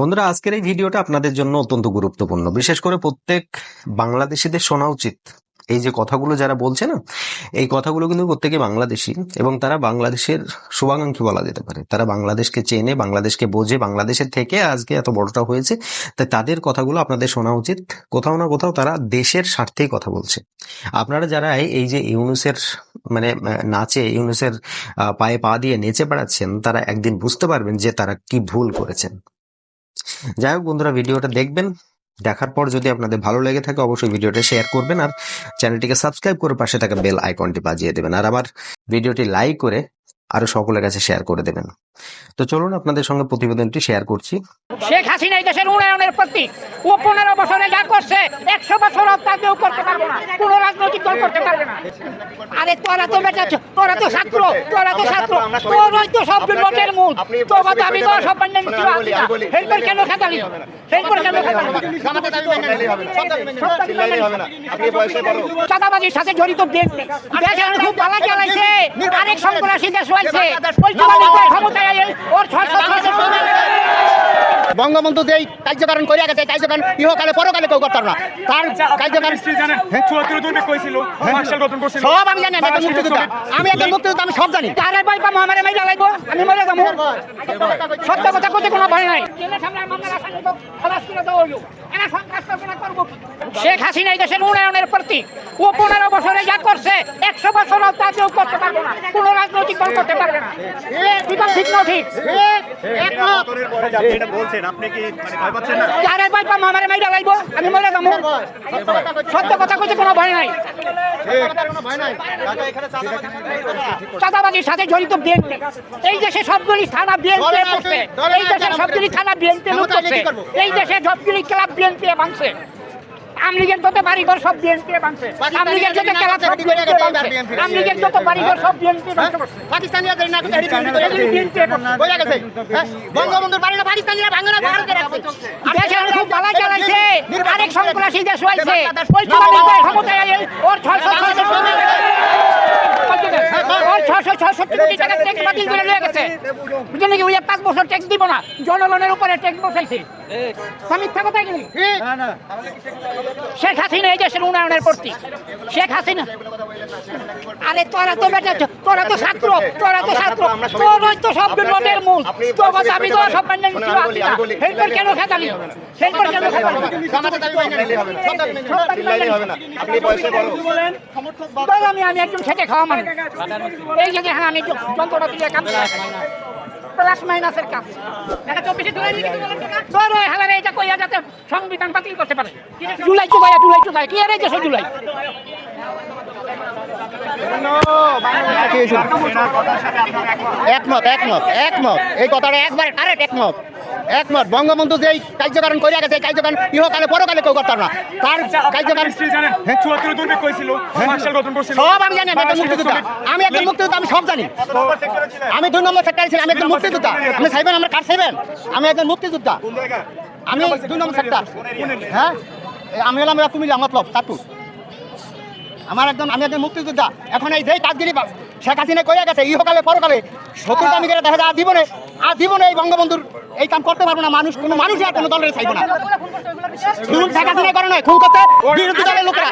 বন্ধুরা, আজকের এই ভিডিওটা আপনাদের জন্য অত্যন্ত গুরুত্বপূর্ণ। বিশেষ করে প্রত্যেক বাংলাদেশিদের শোনা উচিত। এই যে কথাগুলো যারা বলছে না, এই কথাগুলো কিন্তু প্রত্যেকে বাংলাদেশি এবং তারা বাংলাদেশের শুভাকাঙ্ক্ষী বলা যেতে পারে। তারা বাংলাদেশকে চেনে, বাংলাদেশকে বোঝে, বাংলাদেশের থেকে আজকে এত বড়টা হয়েছে, তাই তাদের কথাগুলো আপনাদের শোনা উচিত। কোথাও না কোথাও তারা দেশের স্বার্থেই কথা বলছে। আপনারা যারা এই- যে ইউনুসের মানে নাচে, ইউনুসের পায়ে পা দিয়ে নেচে বেড়াচ্ছেন, তারা একদিন বুঝতে পারবেন যে তারা কি ভুল করেছেন। যাই হোক বন্ধুরা, ভিডিওটা দেখবেন। দেখার পর যদি আপনাদের ভালো লেগে থাকে, অবশ্যই ভিডিওটা শেয়ার করবেন আর চ্যানেলটিকে সাবস্ক্রাইব করে পাশে থাকা বেল আইকনটি বাজিয়ে দেবেন আর আবার ভিডিওটি লাইক করে আরও সকলের কাছে শেয়ার করে দেবেন। তো চলুন আপনাদের সঙ্গে প্রতিবেদনটি শেয়ার করছি। শেখ হাসিনা এই দেশের উন্নয়নের প্রতীক ও পনেরো বছরে যা করছে, একশো বছর কেউ করতে পারবে না। কোনো রাজনৈতিক দল করতে পারবে না। আরে তোরা তো বেটা তোরা তো ছাত্র, তোরা তো ছাত্র। তোরই তো সব বিপদের মুখ তোমার দাবি সব হেলপার কেন খাতালি হেলপার কেন চাঁদাবাজির সাথে জড়িত বিএনপি দেশে খুব পালা চালাইছে। আরেক সন্ত্রাসী দেশ হয়েছে ওর ছয় বঙ্গবন্ধু যেই কার্যকরণ করিয়া গেছে কার্যকরণ ইহকালে পরকালে কেউ করতাম না। তার কার্যকারণ চুয়াত্তর দুর্নীতি কইছিল মার্শাল সব আমি জানি আমি মুক্তিযোদ্ধা। আমি একটা মুক্তিযোদ্ধা আমি সব জানি। তারে ভাই পাবো আমারে মাইরা লাগবো আমি মরে যাব। সত্য কথা কোনো ভয় নাই। শেখ হাসিনা এই দেশের উন্নয়নের প্রতীক ও পনেরো বছরে যা করছে একশো বছর তা কেউ করতে পারবে না। কোন রাজনৈতিক দল করতে পারবে না। ঠিক? না ঠিক একমত এটা বলছেন আপনি কি মানে ভয় পাচ্ছেন না? তারে ভয় পাবো আমারে মাইরা লাগবো আমি মরে যাব। সত্য কথা করতে কোনো ভয় নাই। চাঁদাবাজির সাথে জড়িত বিএনপি। এই দেশে সবগুলি থানা বিএনপি করছে এই দেশের সবগুলি থানা বিএনপি করছে এই দেশে সবগুলি ক্লাব বিএনপি ভাঙছে। আমলিগের যত বাড়িঘর সব বিএনপি ভাঙছে আমলিগের যত ক্লাব সব বিএনপি ভাঙছে আমলিগের যত বাড়িঘর সব বিএনপি ভাঙছে পাকিস্তানিরা জানি না কোথায় বিএনপি বইয়া গেছে হ্যাঁ? বঙ্গবন্ধুর বাড়ি না পাকিস্তানিরা ভাঙে না ভারতে রাখছে দেশে খুব ভালো চালাইছে আরেক সন্ত্রাসী দেশ হয়েছে ওই ক্ষমতায় ওর ছয়শো ছয়শো ওর ছশো ছষট্টি কোটি টাকা ট্যাক্স বাতিল করে নিয়ে গেছে। বুঝলেন কি ওই পাঁচ বছর ট্যাক্স দিব না? জনগণের উপরে ট্যাক্স বসাইছে। মিথ্যা কথা গেলি শেখ হাসিনা এই দেশের উন্নয়নের প্রতীক। শেখ হাসিনা। আরে তোরা তো বেটা তোরা তো ছাত্র তোরা তো ছাত্র। তোরই তো সব বিপদের মূল। তোর কথা আমি তো সব বান্ডেন ছিল হেল্পার কেন খাতালি? হেল্পার কেন খাতালি? মেনে আমি আমি একজন খেটে খাওয়া মানুষ এই যে দেখেন আমি যন্ত্রটা দিয়ে কাজ প্লাস মাইনাসের কাজ। এটা চব্বিশে জুলাই দিকে ধরো এটা কইয়া যাতে সংবিধান বাতিল করতে পারে। জুলাই চুকাইয়া জুলাই চুকাই কি আর এই জুলাই? একমত একমত একমত। এই কথাটা একবার কারেক্ট একমত। একমত। বঙ্গবন্ধু যেই কার্যকারণ করিয়া গেছে কার্যকারণ ইহকালে পরকালে কেউ করতাম না। তার কার্যকারণ মার্শাল গঠন করছিল। সব আমি জানি আমি একজন মুক্তিযোদ্ধা। আমি একজন মুক্তিযোদ্ধা আমি সব জানি। আমি দুই নম্বর সেক্টরে ছিলাম আমি একজন মুক্তিযোদ্ধা। আমি চাইবেন আমার কার্ড চাইবেন আমি একজন মুক্তিযোদ্ধা। আমি দুই নম্বর সেক্টর হ্যাঁ? আমি হলাম কুমিল্লা মতলব চাটু আমার একজন আমি একজন মুক্তিযোদ্ধা। এখন এই যেই কাজগিরি শেখ হাসিনা কইয়া গেছে ইহকালে পরকালে শত্রুতা আমি করে দেখা যায় আর জীবনে আর জীবনে এই বঙ্গবন্ধুর এই কাম করতে পারব না। মানুষ কোনো মানুষই আর কোনো দলের চাইব না। খুন শেখ হাসিনা করে নয় খুন করতে বিরোধী দলের লোকেরা।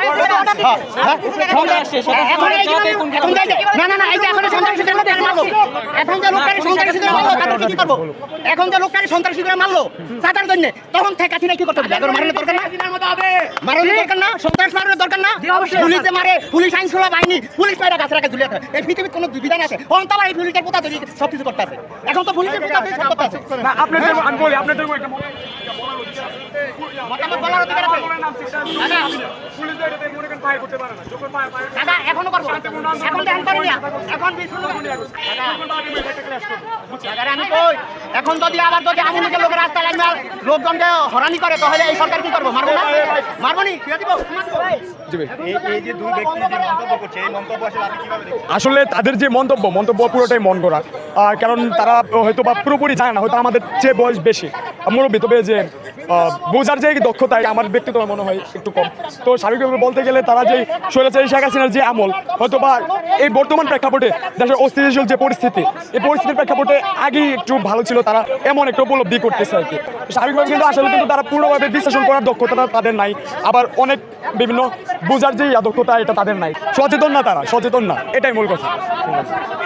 এখন এই যে- এখন যে- না না না এই যে এখন সন্ত্রাসীদের মারলো। এখন যে লোকটারে সন্ত্রাসীদের মারলো তাদেরকে কি করব? এখন যে লোকটারে সন্ত্রাসীদের মারলো চাটার জন্য তখন শেখ হাসিনা কি করতে হবে? এখন দরকার না। দরকার না সন্ত্রাস দরকার না। পুলিশ মারে বাহিনী পুলিশ কাছে রাখে ঝুলিয়ে এই পৃথিবীর কোনো বিধান আছে? তো এই পুলিশের পোতা তৈরি সব কিছু করতে আছে। এখন তো পুলিশের পোতা তৈরি সব করতে আছে। আপনাদের আমি বলি আপনাদের একটা মতামত বলার অধিকার আছে। দাদা, পুলিশ তো এটাতে মনে করেন ফায়ার করতে পারে না। যখন ফায়ার ফায়ার দাদা এখনও করব। এখন তো এখন করিনি। এখন বিশ- দাদা, আমি কই? এখন যদি আবার যদি আগুন দিকে লোকের রাস্তা লাগবে লোকজনকে হরানি করে তাহলে এই সরকার কি করব? মারবো না? মারবো নি? এই যে দুই ব্যক্তি যে মন্তব্য করছে এই মন্তব্য আসলে আপনি কীভাবে আসলে তাদের যে মন্তব্য মন্তব্য পুরোটাই মন করা কারণ তারা হয়তো বা পুরোপুরি জানে না, হয়তো আমাদের চেয়ে বয়স বেশি। মুরব্বী, তবে যে বোঝার যে দক্ষতা আমার ব্যক্তিগত মনে হয় একটু কম। তো স্বাভাবিকভাবে বলতে গেলে তারা যে স্বৈরাচারী শেখ হাসিনার যে আমল হয়তো বা এই বর্তমান প্রেক্ষাপটে দেশের অস্থিতিশীল যে পরিস্থিতি, এই পরিস্থিতির প্রেক্ষাপটে আগেই একটু ভালো ছিল, তারা এমন একটা উপলব্ধি করতেছে আর কি। স্বাভাবিকভাবে কিন্তু আসলে কিন্তু তারা পুরোভাবে বিশ্লেষণ করার দক্ষতাটা তাদের নাই, আবার অনেক বিভিন্ন বোঝার যে দক্ষতা, এটা তাদের নাই। সচেতন না তারা, সচেতন না, এটাই মূল কথা।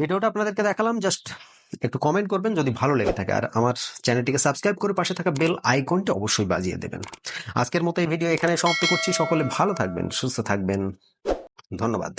ভিডিওটা আপনাদেরকে দেখালাম জাস্ট একটু কমেন্ট করবেন যদি ভালো লেগে থাকে। আর আমার চ্যানেলটিকে সাবস্ক্রাইব করে পাশে থাকা বেল আইকনটি অবশ্যই বাজিয়ে দেবেন। আজকের মতো এই ভিডিও এখানে সমাপ্ত করছি। সকলে ভালো থাকবেন, সুস্থ থাকবেন। ধন্যবাদ।